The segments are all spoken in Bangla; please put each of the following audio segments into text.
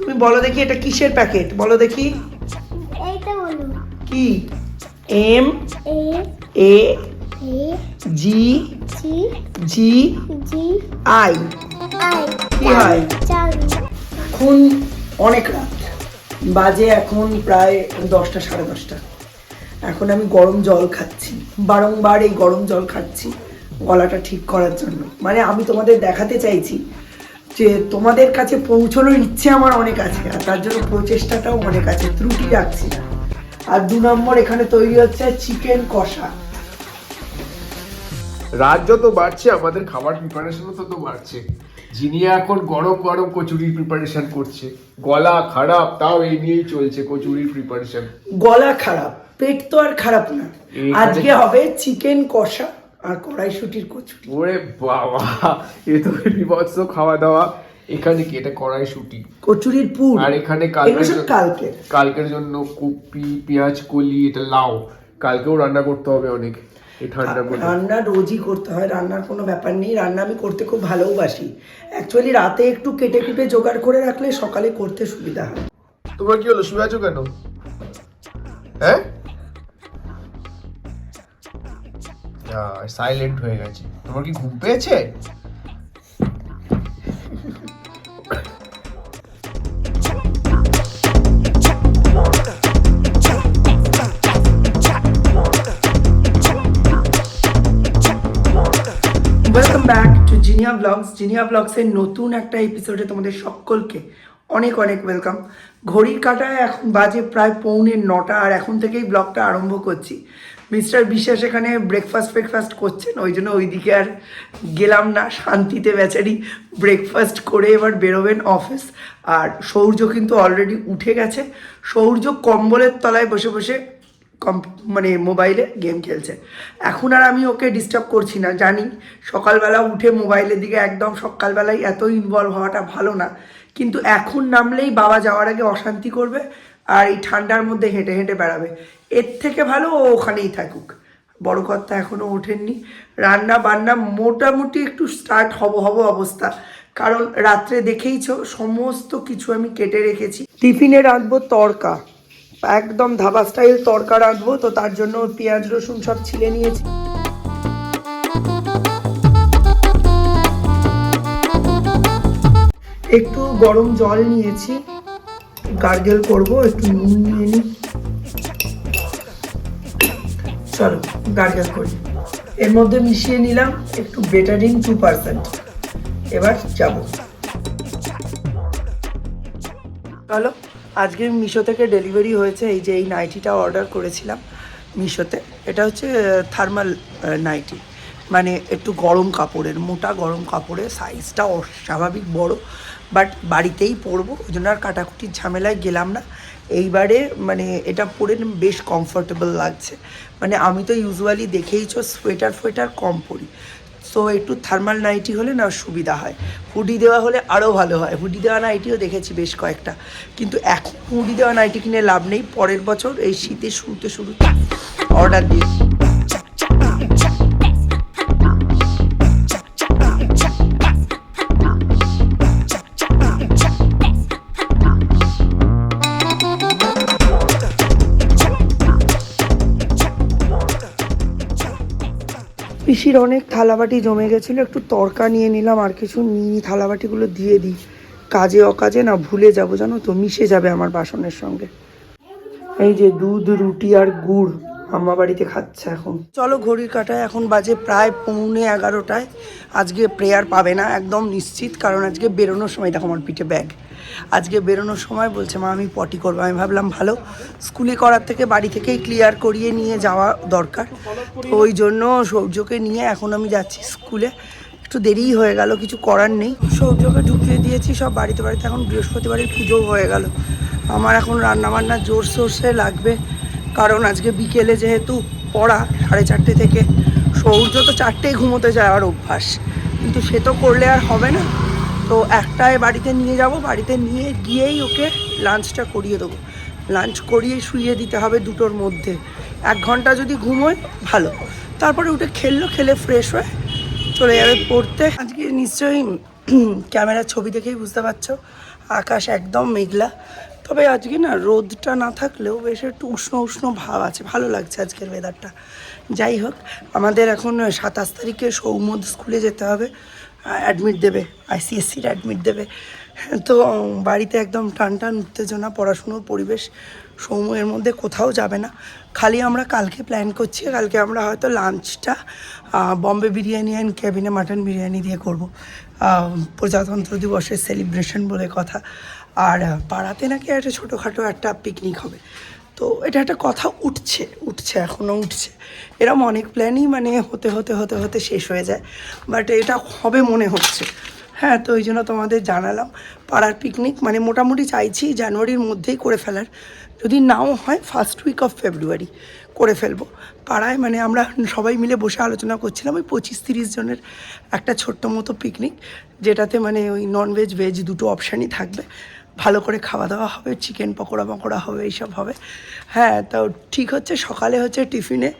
তুমি বলো দেখি এটা কিসের প্যাকেট? বলো দেখি। কি? M? A? G? G? I? কি হয়? এখন অনেক রাত। বাজে এখন প্রায় দশটা সাড়ে দশটা। এখন আমি গরম জল খাচ্ছি। বারংবার এই গরম জল খাচ্ছি গলাটা ঠিক করার জন্য। মানে আমি তোমাদের দেখাতে চাইছি যে তোমাদের কাছে পৌঁছানোর ইচ্ছে আমার অনেক আছে আর তার জন্য প্রচেষ্টাটাও অনেক আছে ত্রুটি রাখছি না। আর দু নম্বর এখানে তৈরি হচ্ছে চিকেন কষা। রাত যত বাড়ছে আমাদের খাবার প্রিপারেশনও তত বাড়ছে। যিনি এখন গরম গরম কচুরির প্রিপারেশন করছে গলা খারাপ তাও এই নিয়েই চলছে কচুরির প্রিপারেশন গলা খারাপ পেট তো আর খারাপ না। আজকে হবে চিকেন কষা। আর কড়াইশুটির কচুরি। ওরে বাবা এ তো বিভৎস খাওয়া দাওয়া এখানে কি এটা কড়াইশুটি? কচুরির পুর। আর এখানে কালকের সব জন্য- কালকের। জন্য কপি পেঁয়াজ কলি এটা লাউ। কালকেও রান্না করতে হবে অনেক। রান্না রোজই করতে হয় রান্নার কোনো ব্যাপার নেই। রান্না আমি করতে খুব ভালোবাসি অ্যাকচুয়ালি রাতে একটু কেটে কুটে জোগাড় করে রাখলে সকালে করতে সুবিধা হয়। তোমার কি হলো? শুয়ে আছো কেন? হ্যাঁ? সাইলেন্ট হয়ে গেছে। তোমার কি ঘুম পেয়েছে? জিনিয়া ব্লগস জিনিয়া ব্লগসের নতুন একটা এপিসোডে তোমাদের সকলকে অনেক অনেক ওয়েলকাম ঘড়ির কাটায় এখন বাজে প্রায় পৌনে নটা, আর এখন থেকেই ব্লগটা আরম্ভ করছি। মিস্টার বিশ্বাস এখানে ব্রেকফাস্ট ব্রেকফাস্ট করছেন, ওই জন্য ওইদিকে আর গেলাম না। শান্তিতে বেচারি ব্রেকফাস্ট করে এবার বেরোবেন অফিস আর সৌর্য কিন্তু অলরেডি উঠে গেছে। সৌর্য কম্বলের তলায় বসে বসে কম মানে মোবাইলে গেম খেলছে। এখন আর আমি ওকে ডিস্টার্ব করছি না, জানি। সকালবেলা উঠে মোবাইলের দিকে একদম সকালবেলায় এত ইনভলভ হওয়াটা ভালো না। কিন্তু এখন নামলেই বাবা যাওয়ার আগে অশান্তি করবে আর এই ঠান্ডার মধ্যে হেঁটে হেঁটে বেড়াবে। এর থেকে ভালো ও ওখানেই থাকুক। বড় কর্তা এখনও ওঠেননি। রান্না বান্না মোটামুটি একটু স্টার্ট হব হব অবস্থা। কারণ রাত্রে দেখেইছো সমস্ত কিছু আমি কেটে রেখেছি। টিফিনে রাঁধবো তড়কা একদম ধাবা স্টাইল তড়কা রাঁধবো, তো তার জন্য পেঁয়াজ, রসুন সব ছিলে নিয়েছি। একটু গরম জল নিয়েছি। গার্গেল করব, একটু নুন নিয়ে নিই। চলো গার্গেল করি। এর মধ্যে মিশিয়ে নিলাম একটু বেটারিং টু পার্সেন্ট। এবার যাব। হ্যালো আজকে মিশো থেকে ডেলিভারি হয়েছে, এই যে এই নাইটিটা অর্ডার করেছিলাম মিশোতে। এটা হচ্ছে থার্মাল নাইটি। মানে একটু গরম কাপড়ের, মোটা গরম কাপড়ের সাইজটা অস্বাভাবিক বড় বাট বাড়িতেই পরবো, ওই জন্য আর কাটাকুটির ঝামেলায় গেলাম না। এইবারে মানে এটা পরে বেশ কমফোর্টেবল লাগছে। মানে আমি তো ইউজুয়ালি দেখেই চো সোয়েটার ফোয়েটার কম পরি। সো একটু থার্মাল নাইটি হলে না সুবিধা হয়। হুডি দেওয়া হলে আরও ভালো হয়। হুডি দেওয়া নাইটিও দেখেছি বেশ কয়েকটা। কিন্তু এখন হুডি দেওয়া নাইটি কিনে লাভ নেই। পরের বছর এই শীতে শুরুতে শুরুতে অর্ডার দিয়ে পিসির অনেক থালাবাটি জমে গেছিল, একটু তরকা নিয়ে নিলাম আর কিছু নিয়ে থালাবাটিগুলো দিয়ে দিই। কাজে অকাজে না ভুলে যাব, জানো তো, মিশে যাবে আমার বাসনের সঙ্গে। এই যে দুধ, রুটি আর গুড়। আম্মা বাড়িতে খাচ্ছে এখন। চলো ঘড়ির কাটায়, এখন বাজে প্রায় পৌনে এগারোটায়। আজকে প্রেয়ার পাবে না, একদম নিশ্চিত, কারণ আজকে বেরোনোর সময় দেখো আমার পিঠে ব্যাগ। আজকে বেরোনোর সময় বলছে, মা, আমি পটি করব। আমি ভাবলাম, ভালো, স্কুলে করার থেকে বাড়ি থেকেই ক্লিয়ার করিয়ে নিয়ে যাওয়া দরকার। তো ওই জন্য সৌর্যকে নিয়ে এখন আমি যাচ্ছি স্কুলে। একটু দেরিই হয়ে গেল, কিছু করার নেই। সৌর্যকে ঢুকিয়ে দিয়েছি, সব বাড়িতে বাড়িতে এখন বৃহস্পতিবারের পুজোও হয়ে গেল। আমার এখন রান্নাবান্না জোর সোর্সে লাগবে। কারণ আজকে বিকেলে যেহেতু পড়া, সাড়ে চারটে থেকে, সৌর্য তো চারটেই ঘুমোতে যাওয়ার অভ্যাস। কিন্তু সে তো করলে আর হবে না। তো একটায় বাড়িতে নিয়ে যাব, বাড়িতে নিয়ে গিয়েই ওকে লাঞ্চটা করিয়ে দেবো। লাঞ্চ করিয়ে শুয়ে দিতে হবে দুটোর মধ্যে। এক ঘণ্টা যদি ঘুমোয়, ভালো। তারপরে উঠে খেললো, খেলে ফ্রেশ হয়ে চলে যাবে পড়তে। আজকে নিশ্চয়ই ক্যামেরার ছবি দেখেই বুঝতে পারছ। আকাশ একদম মেঘলা। তবে আজকে না রোদটা না থাকলেও বেশ একটু উষ্ণ উষ্ণ ভাব আছে। ভালো লাগছে আজকের ওয়েদারটা যাই হোক, আমাদের এখন সাতাশ তারিখে সৌমদ স্কুলে যেতে হবে অ্যাডমিট দেবে আইসিএসসির অ্যাডমিট দেবে। তো বাড়িতে একদম টান টান উত্তেজনা, পড়াশুনোর পরিবেশ সময়ের মধ্যে কোথাও যাবে না। খালি আমরা কালকে প্ল্যান করছি, কালকে আমরা হয়তো লাঞ্চটা বম্বে বিরিয়ানি অ্যান্ড ক্যাবিনে মাটন বিরিয়ানি দিয়ে করব। প্রজাতন্ত্র দিবসের সেলিব্রেশন বলে কথা। আর পাড়াতে নাকি একটা ছোটোখাটো একটা পিকনিক হবে। তো এটা একটা কথা উঠছে উঠছে এখনও উঠছে। এরম অনেক প্ল্যানই মানে হতে হতে হতে হতে শেষ হয়ে যায়। বাট এটা হবে মনে হচ্ছে। হ্যাঁ তো ওই জন্য তোমাদের জানালাম, পাড়ার পিকনিক মানে মোটামুটি চাইছি জানুয়ারির মধ্যেই করে ফেলার। যদি নাও হয় ফার্স্ট উইক অফ ফেব্রুয়ারি করে ফেলব। পাড়ায় মানে আমরা সবাই মিলে বসে আলোচনা করছিলাম ওই পঁচিশ তিরিশ জনের একটা ছোট্ট মতো পিকনিক যেটাতে মানে ওই ননভেজ ভেজ দুটো অপশানই থাকবে। ভালো করে খাওয়া দাওয়া হবে চিকেন পকোড়া পকোড়া হবে, এইসব হবে। হ্যাঁ তো ঠিক হচ্ছে, সকালে হচ্ছে টিফিনে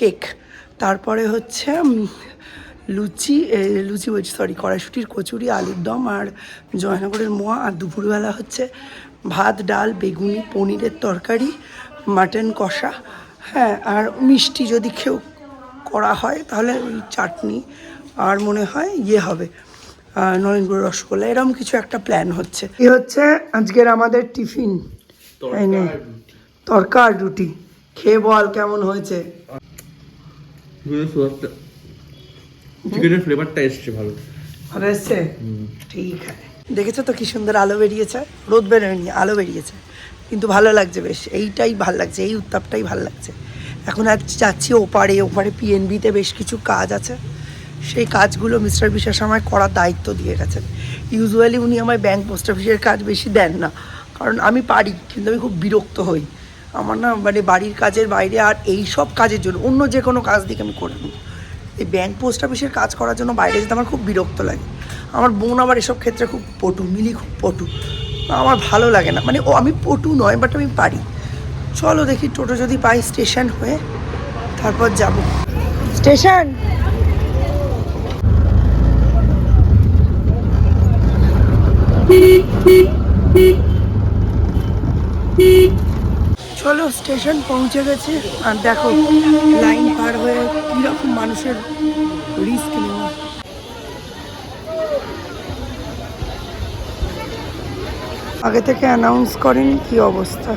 কেক তারপরে হচ্ছে লুচি লুচি বলছি সরি কড়াইশুটির কচুরি, আলুর দম আর জয়নগরের মোয়া। আর দুপুরবেলা হচ্ছে ভাত, ডাল, বেগুনি, পনিরের তরকারি মাটন কষা। হ্যাঁ আর মিষ্টি যদি কেউ করা হয় তাহলে ওই চাটনি আর মনে হয় ইয়ে হবে। নরেন্দ্র রসগোল্লা এরকম কিছু একটা প্ল্যান হচ্ছে। এই হচ্ছে আজকের আমাদের টিফিন। তরকা আর রুটি। খেয়ে বল কেমন হয়েছে। চিকেনের ফ্লেভারটা এসছে ভালো। ভালো এসছে? ঠিক আছে। দেখেছ তো কি সুন্দর আলো বেরিয়েছে? রোদ বেরোয়নি আলো বেরিয়েছে। কিন্তু ভালো লাগছে বেশ। এইটাই ভালো লাগছে, এই উত্তাপটাই ভালো লাগছে। এখন আর যাচ্ছি ওপারে ওপারে পিএনবিতে বেশ কিছু কাজ আছে। সেই কাজগুলো মিস্টার বিশ্বাস আমায় করার দায়িত্ব দিয়ে গেছেন। ইউজুয়ালি উনি আমায় ব্যাংক পোস্ট অফিসের কাজ বেশি দেন না, কারণ আমি পারি, কিন্তু আমি খুব বিরক্ত হই। আমার না মানে বাড়ির কাজের বাইরে আর এই সব কাজের জন্য, অন্য যে কোনো কাজ দিকে আমি করে নেব। এই ব্যাংক পোস্ট অফিসের কাজ করার জন্য বাইরে যেতে আমার খুব বিরক্ত লাগে। আমার বোন আবার এসব ক্ষেত্রে খুব পটু, মিলি খুব পটু। আমার ভালো লাগে না। মানে ও আমি পটু নয় বাট আমি পারি। চলো দেখি টোটো যদি পাই স্টেশন হয়ে তারপর যাব। স্টেশন? চলো স্টেশন পৌঁছে গেছে। আর দেখো লাইন পার হয়ে কীরকম মানুষের রিস্ক নেওয়া। আগে থেকে অ্যানাউন্স করেন কি অবস্থা।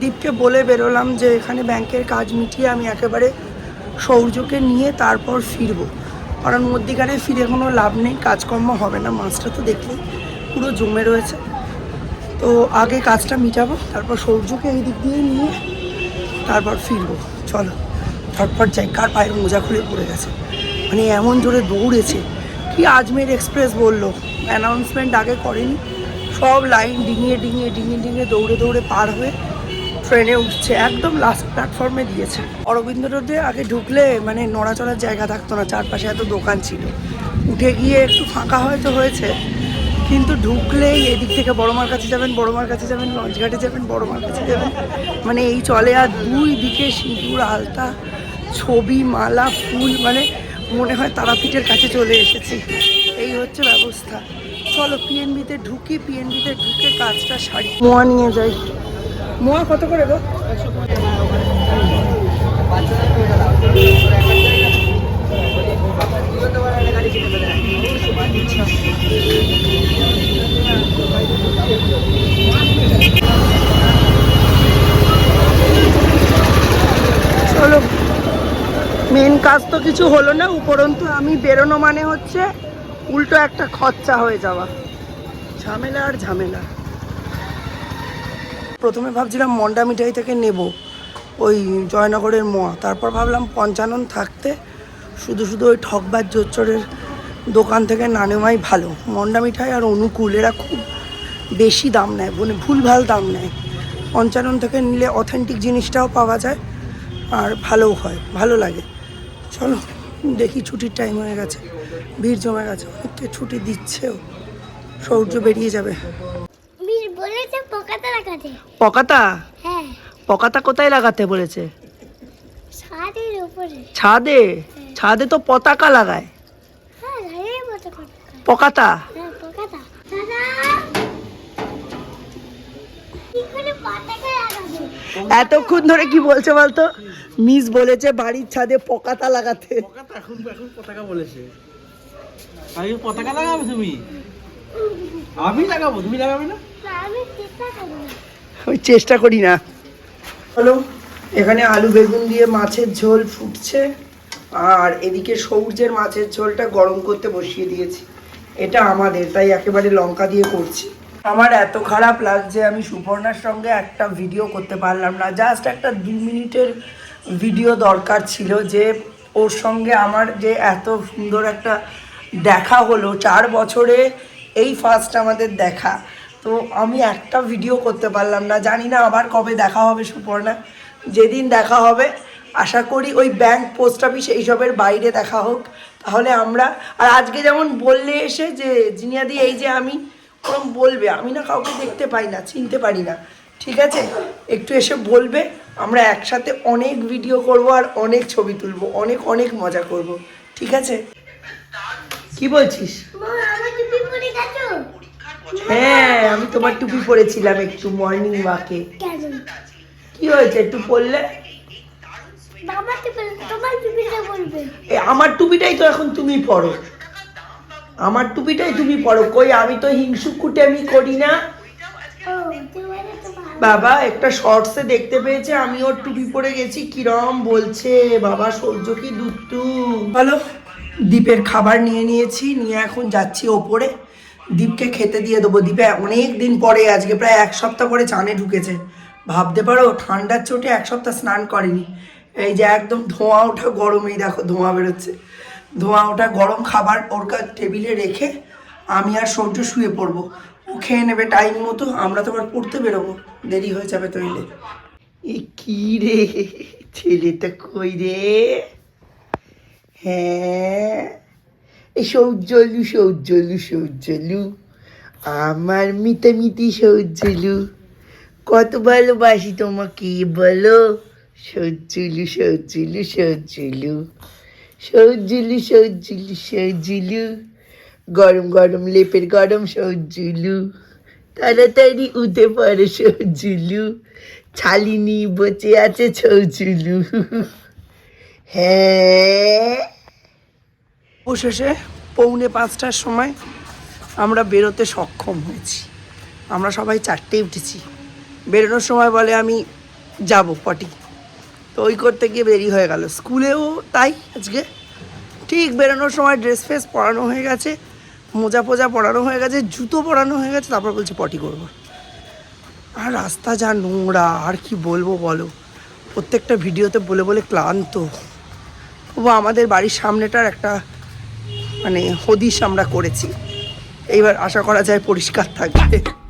দীপকে বলে বেরোলাম যে এখানে ব্যাংকের কাজ মিটিয়ে আমি একেবারে সৌর্যকে নিয়ে তারপর ফিরবো। কারণ মধ্যিখানে ফিরে কোনো লাভ নেই, কাজকর্ম হবে না, মাছটা তো দেখলেই পুরো জমে রয়েছে। তো আগে কাজটা মিটাবো, তারপর সৌর্যকে এই দিক দিয়ে নিয়ে তারপর ফিরবো। চলো, ঝটপট যাই, কার পায়ের মোজা খুলে পড়ে গেছে। মানে এমন জোরে দৌড়েছে কি আজমের এক্সপ্রেস বলল? অ্যানাউন্সমেন্ট আগে করেনি। সব লাইন ডিঙিয়ে ডিঙিয়ে ডিঙিয়ে ডিঙিয়ে দৌড়ে দৌড়ে পার হয়ে ট্রেনে উঠছে। একদম লাস্ট প্ল্যাটফর্মে দিয়েছে। অরবিন্দ রোডে আগে ঢুকলে মানে নড়াচড়ার জায়গা থাকতো না, চারপাশে এত দোকান ছিল। উঠে গিয়ে একটু ফাঁকা হয়তো হয়েছে, কিন্তু ঢুকলেই এদিক থেকে বড়মার কাছে যাবেন, বড়মার কাছে যাবেন, লঞ্চঘাটে যাবেন, বড়মার কাছে যাবেন। মানে এই চলে আর দুই দিকে সিঁদুর, আলতা, ছবি, মালা, ফুল মানে মনে হয় তারাপীঠের কাছে চলে এসেছি। এই হচ্ছে ব্যবস্থা। চলো পিএনবিতে ঢুকি পিএনবিতে ঢুকে কাজটা সারি। মোয়া নিয়ে যাই। মোয়া কত করে গো? কাজ তো কিছু হলো না, উপরন্তু আমি বেরোনো মানে হচ্ছে উল্টো একটা খরচা হয়ে যাওয়া। ঝামেলা আর ঝামেলা। প্রথমে ভাবছিলাম মন্ডা মিঠাই থেকে নেব, ওই জয়নগরের মোয়া। তারপর ভাবলাম পঞ্চানন থাকতে শুধু শুধু ওই ঠকবার জোচ্চরের দোকান থেকে না নেওয়াই ভালো। মন্ডা মিঠাই আর অনুকূল, এরা খুব বেশি দাম নেয় মানে ভুলভাল দাম নেয়। পঞ্চানন থেকে নিলে অথেন্টিক জিনিসটাও পাওয়া যায় আর ভালোও হয়, ভালো লাগে। চলো দেখি ছুটির টাইম হয়ে গেছে ভিড় জমে গেছে অনেককে ছুটি দিচ্ছেও সৌর্য বেরিয়ে যাবে। পোকাতে হ্যাঁ। পকাতা কোথায় লাগাতে বলেছে? ছাদে? ছাদে তো পতাকা লাগায়। হ্যাঁ পকাতা? হ্যাঁ এতক্ষণ ধরে কি বলছে বলতো? মিস বলেছে বাড়ির ছাদে পকাতা লাগাতে। পতাকা এখন এখন পতাকা বলেছে। আগে পতাকা লাগাবে তুমি? আমি লাগাবো? তুমি লাগাবে না? আমি চেষ্টা আমি করি না। হলো এখানে আলু বেগুন দিয়ে মাছের ঝোল ফুটছে আর এদিকে সবুজের মাছের ঝোলটা গরম করতে বসিয়ে দিয়েছি। এটা আমাদের তাই একেবারে লঙ্কা দিয়ে করছি। আমার এত খারাপ লাগছে, আমি সুপর্ণার সঙ্গে একটা ভিডিও করতে পারলাম না। জাস্ট একটা দু মিনিটের ভিডিও দরকার ছিল যে ওর সঙ্গে আমার যে এত সুন্দর একটা দেখা হলো, চার বছরে এই ফার্স্ট আমাদের দেখা। তো আমি একটা ভিডিও করতে পারলাম না, জানি না আবার কবে দেখা হবে সুপর্ণা। যেদিন দেখা হবে, আশা করি ওই ব্যাংক পোস্ট অফিস এইসবের বাইরে দেখা হোক। তাহলে আমরা, আর আজকে যেমন বললে এসে যে জিনিয়াদি, এই যে আমি ওরকম বলবে। আমি না কাউকে দেখতে পাই না চিনতে পারি না। ঠিক আছে? একটু এসে বলবে আমরা একসাথে অনেক ভিডিও করব আর অনেক ছবি তুলবো অনেক অনেক মজা করব। ঠিক আছে? কি বলছিস? হ্যাঁ আমি তোমার টুপি পরেছিলাম একটু মর্নিং ওয়াকে কি হয়েছে একটু পরলে আমার টুপিটাই তো এখন তুমি পরো। আমার টুপিটাই তুমি পরো। কই, আমি তো হিংসুকুটে আমি করি না। বাবা, একটা শর্টসে দেখতে পেয়েছে আমি ওর টুপি পরে গেছি, কিরম বলছে? বাবা সহ্য কি দুত্তু বলো দ্বীপের খাবার নিয়ে নিয়েছি, নিয়ে এখন যাচ্ছি ওপরে। দ্বীপকে খেতে দিয়ে দেবো। দ্বীপে অনেক দিন পরে, আজকে প্রায় এক সপ্তাহ পরে চানে ঢুকেছে। ভাবতে পারো, ঠান্ডার চোটে এক সপ্তাহ স্নান করেনি। এই যে একদম ধোঁয়া ওঠা গরমেই দেখো, ধোঁয়া বেরোচ্ছে। ধোঁয়া ওটা গরম খাবার ওর টেবিলে রেখে আমি আর সূর্য শুয়ে পড়ব। ও খেয়ে নেবে টাইম মতো, আমরা তো আবার পড়তে বেরোবো। দেরি হয়ে যাবে তৈলে এ কি রে? ছেলেটা কই রে? হ্যাঁ? এই সৌজ্জলু সৌজ্জলু সৌজ্জলু আমার মিতামিতি সৌজ্জলু কত ভালোবাসি তোমাকে, বলো। সৌজ্জলু সৌজ্জলু সৌজ্জলু সৌজ্জলু সৌজ্জলু সৌজ্জলু। গরম গরম লেপের গরম সৌজ্জলু। তাড়াতাড়ি উঠে পড়ে সৌজ্জলু। ছালিনি বচে আছে সৌজ্জলু। হ্যাঁ। অবশেষে পৌনে পাঁচটার সময় আমরা বেরোতে সক্ষম হয়েছি। আমরা সবাই চারটেই উঠেছি। বেরোনোর সময় বলে আমি যাব পটি। তো ওই করতে গিয়ে দেরি হয়ে গেল। স্কুলেও তাই আজকে। ঠিক বেরোনোর সময় ড্রেস ফ্রেস পরানো হয়ে গেছে, মোজা পোজা পরানো হয়ে গেছে, জুতো পরানো হয়ে গেছে, তারপর বলছে পটি করব। আর রাস্তা যা নোংরা, আর কি বলব বলো? প্রত্যেকটা ভিডিওতে বলে বলে ক্লান্ত। তবু আমাদের বাড়ির সামনেটার একটা মানে হদিশ আমরা করেছি। এইবার আশা করা যায় পরিষ্কার থাকবে।